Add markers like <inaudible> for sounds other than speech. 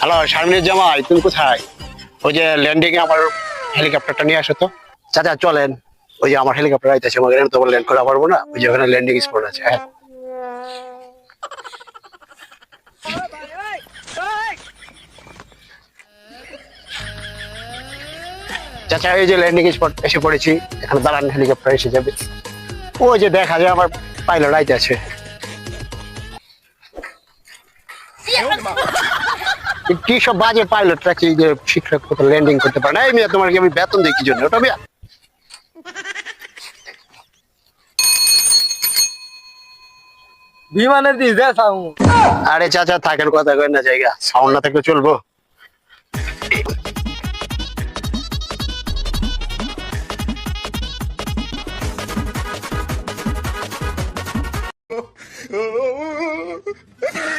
Hello শারমিনের জামাই তুমি কোথায়? ওই যে ল্যান্ডিং এ আমার হেলিকপ্টারটা নিয়ে আসো তো। চাচা চলেন। ওই যে আমার হেলিকপ্টার আইতেছে আমাকে এখানে তো ল্যান্ড করা পারব না? ওই যে ওখানে ল্যান্ডিং স্পট আছে। হ্যাঁ। চাচা এই যে ল্যান্ডিং স্পট এসে পড়েছি এখানে দাঁড়ান হেলিকপ্টার এসে যাবে। ওই যে দেখা যায় আমার পাইলট আইতে আছে কি সব বাজে পাইলট রাখি যে শিক্ষক ল্যান্ডিং করতে পারে? না এই মিয়া তোমার কি আমি বেতন দিই কি জন্য? ওটা মিয়া। বিমানের দিস দে সামু। আরে চাচা থাকেন কথা কই না জায়গা। সাউন্ড না থাকলে চলবো। <laughs>